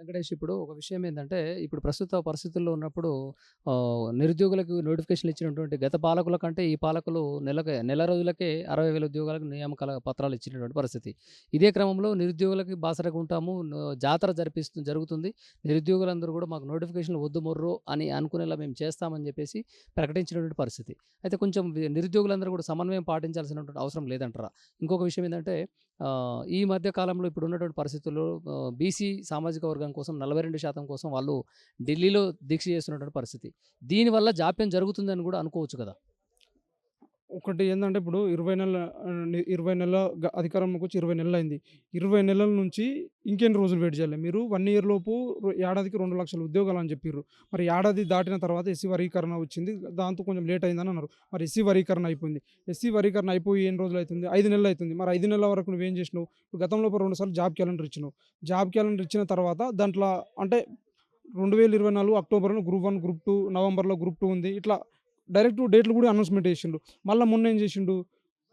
వెంకటేష్ ఇప్పుడు ఒక విషయం ఏంటంటే ఇప్పుడు ప్రస్తుత పరిస్థితుల్లో ఉన్నప్పుడు నిరుద్యోగులకు నోటిఫికేషన్‌లు ఇచ్చినటువంటి గత పాలకుల కంటే ఈ పాలకులు నెలకే నెల రోజులకే అరవై వేల ఉద్యోగాలకు నియామకాల పత్రాలు ఇచ్చినటువంటి పరిస్థితి. ఇదే క్రమంలో నిరుద్యోగులకి బాసరగా ఉంటాము. జాతర జరిపిస్తు జరుగుతుంది. నిరుద్యోగులందరూ కూడా మాకు నోటిఫికేషన్‌లు వద్దు మొర్రో అని అనుకునేలా మేము చేస్తామని చెప్పేసి ప్రకటించినటువంటి పరిస్థితి. అయితే కొంచెం నిరుద్యోగులందరూ కూడా సమన్వయం పాటించాల్సినటువంటి అవసరం లేదంటారా? ఇంకొక విషయం ఏంటంటే ఈ మధ్య కాలంలో ఇప్పుడు ఉన్నటువంటి పరిస్థితుల్లో బీసీ సామాజిక వర్గం కోసం 42% కోసం వాళ్ళు ఢిల్లీలో దీక్ష చేస్తున్నటువంటి పరిస్థితి. దీనివల్ల జాప్యం జరుగుతుందని కూడా అనుకోవచ్చు కదా! ఒకటి ఏందంటే ఇప్పుడు 20 నెలల ఆహ్, 20 నెలల గ అధికారంలోకి వచ్చి 20 నెలలయింది. 20 నెలల నుంచి ఇంకెన్ని రోజులు వెయిట్ చేయాలి? మీరు 1 ఇయర్ లోపు రొ ఏడాదికి 2,00,000 ఉద్యోగాలని చెప్పిర్రు. మరి ఏడాది దాటిన తర్వాత ఎస్సీ వర్గీకరణ వచ్చింది. దాంతో కొంచెం లేట్ అయిందని అన్నారు. మరి ఎస్సీ వర్గీకరణ అయిపోయింది. ఎస్సీ వర్గీకరణ అయిపోయి ఎన్ని రోజులైతుంది? 5 అవుతుంది మరి 5 నెలల వరకు నువ్వేం చేసినావు? ఇప్పుడు గతంలో 2 సార్లు జాబ్ క్యాలెండర్ ఇచ్చినావు. జాబ్ క్యాలెండర్ ఇచ్చిన తర్వాత దాంట్ల అంటే 2024 అక్టోబర్‌లో గ్రూప్ 1, గ్రూప్ 2 నవంబర్‌లో గ్రూప్ 2 ఉంది. ఇట్లా డైరెక్ట్ డేట్లు కూడా అనౌన్స్‌మెంట్ చేసిండు. మళ్ళీ మొన్న ఏం చేసిండు?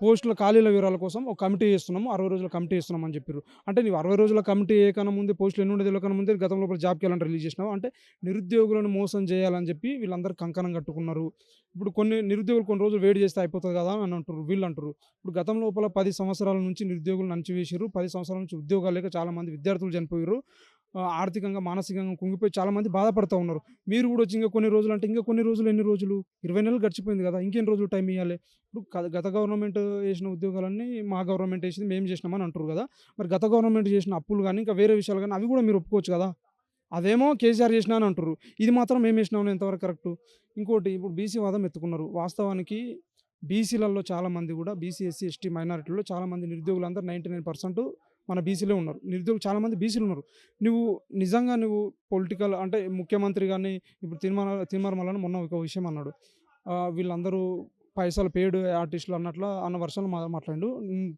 పోస్టుల ఖాళీల వివరాల కోసం ఒక కమిటీ చేస్తున్నాము. 60 రోజుల కమిటీ చేస్తున్నాం అని చెప్పారు అంటే నీవు 60 రోజుల కమిటీ ఏకన్నా ముందే పోస్టులు ఎన్ని ఉండేది తెలవకన్నా ముందే గతంలో జాబ్ క్యాలెండర్ రిలీజ్ చేసినావు. అంటే నిరుద్యోగులను మోసం చేయాలని చెప్పి వీళ్ళందరూ కంకణం కట్టుకున్నారు. ఇప్పుడు కొన్ని నిరుద్యోగులు కొన్ని రోజులు వేడి చేస్తే అయిపోతుంది కదా అని అంటారు వీళ్ళు అంటారు ఇప్పుడు గతం లోపల పది సంవత్సరాల నుంచి నిరుద్యోగులను అణచివేసిర్రు. 10 సంవత్సరాల నుంచి ఉద్యోగాలు లేక చాలామంది విద్యార్థులు చనిపోయిర్రు. ఆర్థికంగా, మానసికంగా కుంగిపోయి చాలామంది బాధపడుతూ ఉన్నారు. మీరు కూడా వచ్చి ఇంకా కొన్ని రోజులు అంటే ఇంకా కొన్ని రోజులు ఎన్ని రోజులు? 20 నెలలు గడిచిపోయింది కదా! ఇంకెన్ని రోజులు టైం ఇవ్వాలి ఇప్పుడు గత గవర్నమెంట్ చేసిన ఉద్యోగాలన్నీ మా గవర్నమెంట్ చేసింది మేము చేసినామని అంటారు కదా! మరి గత గవర్నమెంట్ చేసిన అప్పులు కానీ ఇంకా వేరే విషయాలు కానీ అవి కూడా మీరు ఒప్పుకోవచ్చు కదా! అదేమో కేసీఆర్ చేసినా అని అంటారు ఇది మాత్రం మేము చేసినామని ఎంతవరకు కరెక్టు? ఇంకోటి ఇప్పుడు బీసీ వాదం ఎత్తుకున్నారు. వాస్తవానికి బీసీలలో చాలామంది కూడా బీసీ, ఎస్సీ, ఎస్టీ మైనారిటీలో చాలామంది నిరుద్యోగులందరూ 99% మన బీసీలో ఉన్నారు. నిరుద్యోగులు చాలామంది బీసీలు ఉన్నారు. నువ్వు నిజంగా నువ్వు పొలిటికల్ అంటే ముఖ్యమంత్రి కానీ ఇప్పుడు తిరుమల తీర్మాన మొన్న ఒక విషయం అన్నాడు. వీళ్ళందరూ పైసలు పేడు ఆర్టిస్టులు అన్నట్ల అన్న వర్షాలు మాట్లాడు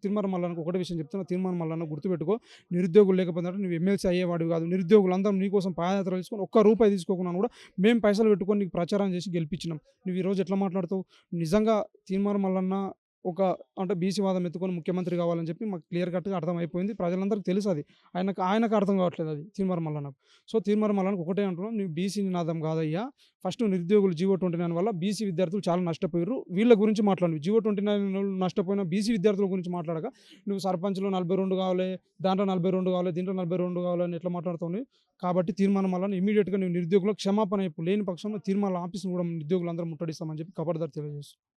తిరుమల హ్మ్. ఒకటే విషయం చెప్తున్నా. తీర్మాన మల్లన్న గుర్తుపెట్టుకో. నిరుద్యోగులు లేకపోతే నువ్వు ఎమ్మెల్సీ అయ్యేవాడు కాదు. నిరుద్యోగులందరం నీకోసం పాదయాత్ర తీసుకొని ఒక్క రూపాయి తీసుకోకుండా కూడా మేము పైసలు పెట్టుకొని నీకు ప్రచారం చేసి గెలిపించినాం. నువ్వు ఈరోజు ఎట్లా మాట్లాడతావు? నిజంగా తీర్మాన మల్లన్న ఒక అంటే బీసీ వాదం ఎత్తుకొని ముఖ్యమంత్రి కావాలని చెప్పి మాకు క్లియర్ కట్‌గా అర్థమైపోయింది. ప్రజలందరికీ తెలుసు అది. ఆయనకు ఆయనకు అర్థం కావట్లేదు అది తీర్మాన మల్లనకు సో, తీర్మాన మల్లనకు ఒకటే అంటున్నాం. నువ్వు బీసీ నినాదం కాదయ్యా. ఫస్ట్ నిరుద్యోగులు జీవో 29 వల్ల బీసీ విద్యార్థులు చాలా నష్టపోయిర్రు. వీళ్ళ గురించి మాట్లాడు. జీవో ట్వంటీ నైన్ నష్టపోయిన బీసీ విద్యార్థుల గురించి మాట్లాడక నువ్వు సర్పంచ్‌లో 42 కావాలి, దాంట్లో 42 కావాలి, దీంట్లో 42 కావాలి అని ఎట్లా మాట్లాడుతుంది కాబట్టి తీర్మానం వల్ల ఇమీడియట్గా నువ్వు నిరుద్యోగులకు క్షమాపణ అయిపో లేని పక్షంలో తీర్మానాల ఆఫీస్‌ని కూడా నిరుద్యోగులందరం ముట్టడిస్తామని చెప్పి కబర్దారు తెలియజేస్తున్నాం.